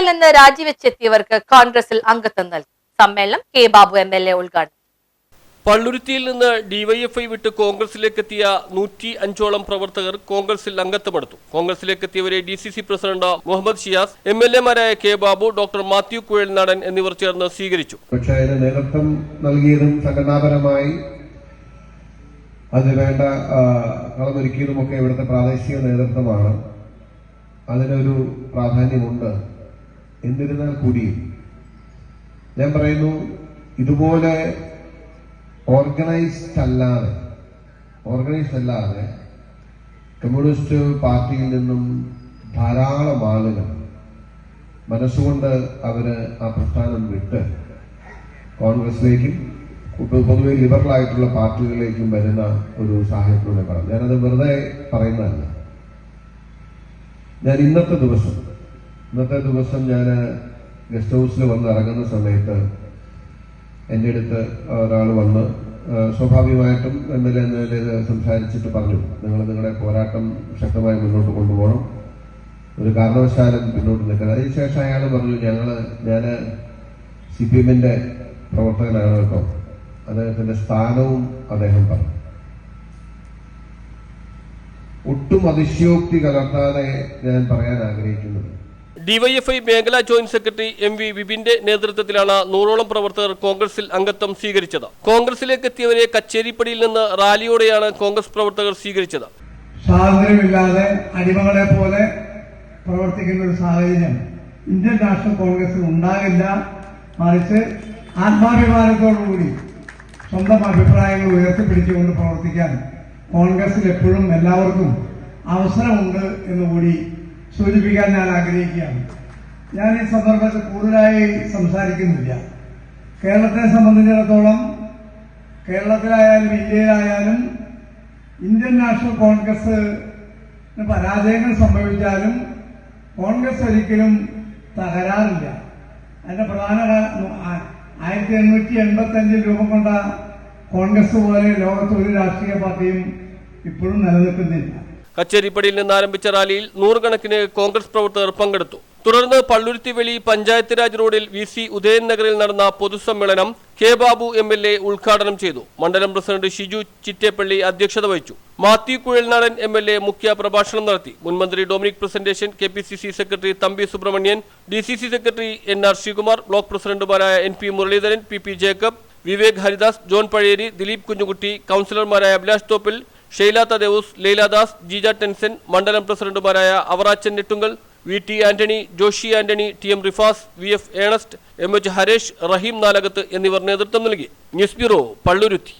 പാർട്ടികളിൽ നിന്ന് രാജിവെച്ചെത്തിയവർക്ക് കോൺഗ്രസിൽ അംഗത്വം നൽകി. സമ്മേളനം K Babu M L A ഉദ്ഘാടനം പള്ളുരുത്തിയിൽ നിന്ന് ഡിവൈഎഫ്ഐ വിട്ട് കോൺഗ്രസിലേക്കെത്തിയ നൂറ്റി അഞ്ചോളം പ്രവർത്തകർ കോൺഗ്രസിൽ അംഗത്വമെടുത്തു. കോൺഗ്രസിലേക്കെത്തിയവരെ D C C president Muhammad Shiyas M L എമാരായ K Babu doctor Mathew Kuzhalnadan എന്നിവർ ചേർന്ന് സ്വീകരിച്ചു. പക്ഷേ അതിന് നേതൃത്വം നൽകിയതും സംഘടനാപരമായി അതിന് വേണ്ട കളമൊരുക്കിയതുമൊക്കെ ഇവിടുത്തെ പ്രാദേശിക നേതൃത്വമാണ്. അതിനൊരു പ്രാധാന്യമുണ്ട്. എന്നിരുന്നാൽ കൂടിയും ഞാൻ പറയുന്നു ഇതുപോലെ ഓർഗനൈസ്ഡ് അല്ലാതെ ഓർഗനൈസ്ഡ് അല്ലാതെ കമ്മ്യൂണിസ്റ്റ് പാർട്ടിയിൽ നിന്നും ധാരാളം ആളുകൾ മനസ്സുകൊണ്ട് അവർ ആ പ്രസ്ഥാനം വിട്ട് കോൺഗ്രസിലേക്കും പൊതുവെ ലിബറൽ ആയിട്ടുള്ള പാർട്ടികളിലേക്കും വരുന്ന ഒരു സാഹചര്യത്തിലൂടെ പറഞ്ഞു. ഞാനത് വെറുതെ പറയുന്നതല്ല. ഞാൻ ഇന്നത്തെ ദിവസം ഇന്നത്തെ ദിവസം ഞാൻ ഗസ്റ്റ് ഹൗസിൽ വന്ന് ഇറങ്ങുന്ന സമയത്ത് എന്റെ അടുത്ത് ഒരാൾ വന്ന് സ്വാഭാവികമായിട്ടും എം എൽ എ നിലയിൽ സംസാരിച്ചിട്ട് പറഞ്ഞു നിങ്ങൾ നിങ്ങളുടെ പോരാട്ടം ശക്തമായി മുന്നോട്ട് കൊണ്ടുപോകണം. ഒരു കാരണവശാലും പിന്നോട്ട് നിൽക്കുന്നത് അതിനുശേഷം അയാൾ പറഞ്ഞു ഞങ്ങൾ ഞാൻ സി പി എമ്മിന്റെ പ്രവർത്തകനാണ് കേട്ടോ. അദ്ദേഹത്തിന്റെ സ്ഥാനവും അദ്ദേഹം പറഞ്ഞു. ഒട്ടും അതിശയോക്തി കലർത്താതെ ഞാൻ പറയാൻ ആഗ്രഹിക്കുന്നത് ഡിവൈഎഫ്ഐ മേഖലാ ജോയിന്റ് സെക്രട്ടറി എം വി വിപിന്റെ നേതൃത്വത്തിലാണ് നൂറോളം പ്രവർത്തകർ കോൺഗ്രസിൽ അംഗത്വം സ്വീകരിച്ചത്. കോൺഗ്രസിലേക്ക് എത്തിയവരെ കച്ചേരിപ്പടിയിൽ നിന്ന് റാലിയോടെയാണ് കോൺഗ്രസ് പ്രവർത്തകർ സ്വീകരിച്ചത്. സ്വാതന്ത്ര്യമില്ലാതെ അടിമകളെ പോലെ പ്രവർത്തിക്കുന്ന ഒരു സാഹചര്യം ഇന്ത്യൻ നാഷണൽ കോൺഗ്രസിൽ ഉണ്ടാകില്ല. മറിച്ച് ആത്മാഭിമാനത്തോടുകൂടി സ്വന്തം അഭിപ്രായങ്ങൾ ഉയർത്തിപ്പിടിച്ചുകൊണ്ട് പ്രവർത്തിക്കാൻ കോൺഗ്രസിൽ എപ്പോഴും എല്ലാവർക്കും അവസരമുണ്ട് എന്നുകൂടി സൂചിപ്പിക്കാൻ ഞാൻ ആഗ്രഹിക്കുകയാണ്. ഞാൻ ഈ സന്ദർഭത്തിൽ കൂടുതലായി സംസാരിക്കുന്നില്ല. കേരളത്തെ സംബന്ധിച്ചിടത്തോളം കേരളത്തിലായാലും ഇന്ത്യയിലായാലും ഇന്ത്യൻ നാഷണൽ കോൺഗ്രസ് പരാജയങ്ങൾ സംഭവിച്ചാലും കോൺഗ്രസ് ഒരിക്കലും തകരാറില്ല. അതിന്റെ പ്രധാന ആയിരത്തി എണ്ണൂറ്റി എൺപത്തി അഞ്ചിൽ രൂപം കൊണ്ട കോൺഗ്രസ് പോലെ ലോകത്ത് ഒരു രാഷ്ട്രീയ പാർട്ടിയും ഇപ്പോഴും നിലനിൽക്കുന്നില്ല. കച്ചേരിപ്പടിയിൽ നിന്ന് ആരംഭിച്ച റാലിയിൽ നൂറുകണക്കിന് കോൺഗ്രസ് പ്രവർത്തകർ പങ്കെടുത്തു. തുടർന്ന് പള്ളുരുത്തിവെളി പഞ്ചായത്ത് രാജ് റോഡിൽ വി സി ഉദയൻ നഗറിൽ നടന്ന പൊതുസമ്മേളനം K Babu M L A ഉദ്ഘാടനം ചെയ്തു. മണ്ഡലം പ്രസിഡന്റ് ഷിജു ചിറ്റേപ്പള്ളി അധ്യക്ഷത വഹിച്ചു. Mathew Kuzhalnadan M L A മുഖ്യ പ്രഭാഷണം നടത്തി. മുൻമന്ത്രി Dominic Presentation K P C C secretary Thampi Subramanian D C C secretary N R Sreekumar block പ്രസിഡന്റുമാരായ N P Muraleedharan P P Jacob Vivek Haridas John Pazhayeri Dileep Kunjukutty കൌൺസിലർമാരായ Abhilash Thoppil Sheila Thadevus Leeladas Jija Tenson മണ്ഡലം പ്രസിഡന്റുമാരായ Avarachan Nettunkal V T Antony Joshy Antony T M Rifas V F Ernest M H Haresh Raheem Nalakath എന്നിവർ നേതൃത്വം നൽകി. News bureau Palluruthy.